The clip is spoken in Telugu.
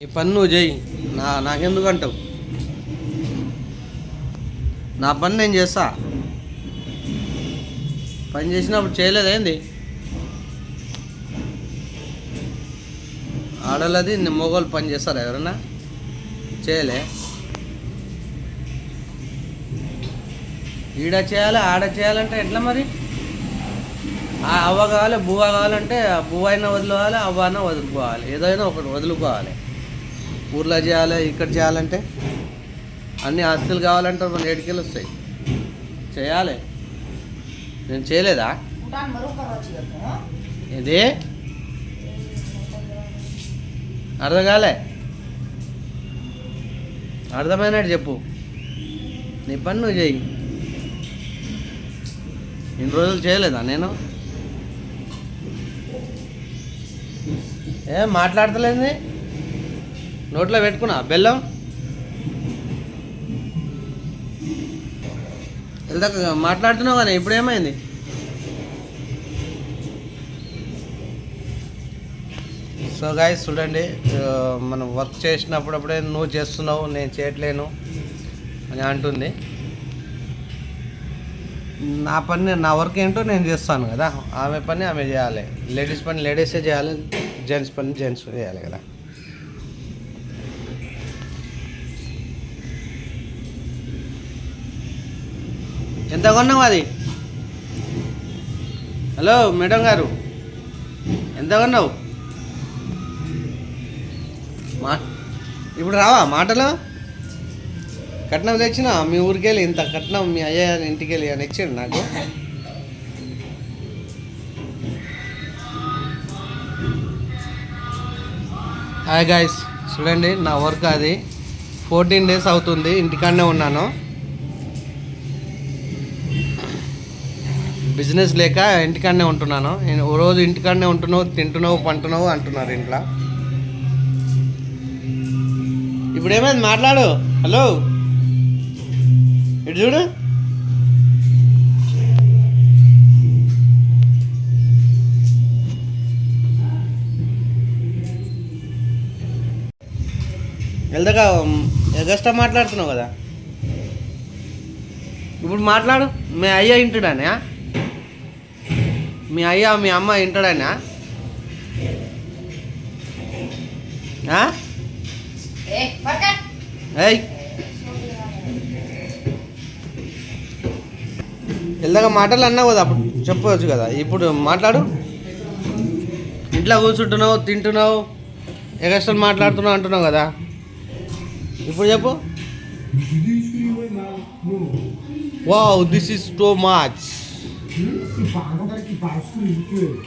ఈ పని నువ్వు చేయి నా నాకెందుకు అంటావు నా పని నేను చేస్తా. పని చేసినప్పుడు చేయలేదేంది ఆడలది మొగోళ్ళు పని చేస్తారా ఎవరన్నా? చేయలే. ఈడ చేయాలి ఆడ చేయాలంటే ఎట్లా మరి? ఆ అవ్వ కావాలి బువ్వ కావాలంటే ఆ బువ్వ అయినా వదులుకోవాలి అవ్వ అయినా వదులుకోవాలి. ఏదైనా ఒకటి వదులుకోవాలి. ఊర్లో చేయాలి ఇక్కడ చేయాలంటే అన్ని ఆస్తులు కావాలంటే మన ఏడుకెళ్ళి వస్తాయి. చేయాలి. నేను చేయలేదా? ఇది అర్థం కాలే? అర్థమైనట్టు చెప్పు. నీ పని నువ్వు చెయ్యి ఇన్ని రోజులు చేయలేదా నేను? ఏ మాట్లాడతలేంది? నోట్లో పెట్టుకున్నా. బెల్లం. వెళ్దాక మాట్లాడుతున్నావు కానీ ఇప్పుడు ఏమైంది? సో గాయస్ చూడండి మనం వర్క్ చేసినప్పుడప్పుడే నువ్వు చేస్తున్నావు నేను చేయట్లేను అని అంటుంది. నా పని నా వర్క్ ఏంటో నేను చేస్తాను కదా. ఆమె పని ఆమె చేయాలి. లేడీస్ పని లేడీసే చేయాలి. జెంట్స్ పని జెంట్స్ చేయాలి కదా. ఎంత కొన్నావు అది? హలో మేడం గారు. ఎంత కొన్నావు? మా ఇప్పుడు రావా మాటలో? కట్నం తెచ్చిన? మీ ఊరికి వెళ్ళి ఇంత కట్నం మీ అయ్య ఇంటికి వెళ్ళి అని ఇచ్చాడు నాకు. హాయ్ గాయస్ చూడండి నా వర్క్ అది. ఫోర్టీన్ డేస్ అవుతుంది ఇంటికాడనే ఉన్నాను. బిజినెస్ లేక ఇంటికాడనే ఉంటున్నాను. నేను ఓ రోజు ఇంటికాడనే ఉంటున్నావు తింటున్నావు పంటున్నావు అంటున్నారు ఇంట్లో. ఇప్పుడు ఏమైంది మాట్లాడు. హలో. ఇటు చూడు. వెళ్దాక ఎగస్ట్రా మాట్లాడుతున్నావు కదా? ఇప్పుడు మాట్లాడు. మే అయ్య ఇంటాడానా మీ అయ్య మీ అమ్మ ఏయ్. వెళ్దాక మాటలు అన్నావు కదా అప్పుడు చెప్పవచ్చు కదా. ఇప్పుడు మాట్లాడు. ఇంట్లో కూర్చుంటున్నావు తింటున్నావు ఎగస్ట్రా మాట్లాడుతున్నావు అంటున్నావు కదా. ఇప్పుడు చెప్పు. Wow this is too much 이 방어가 이렇게 말씀이 있죠.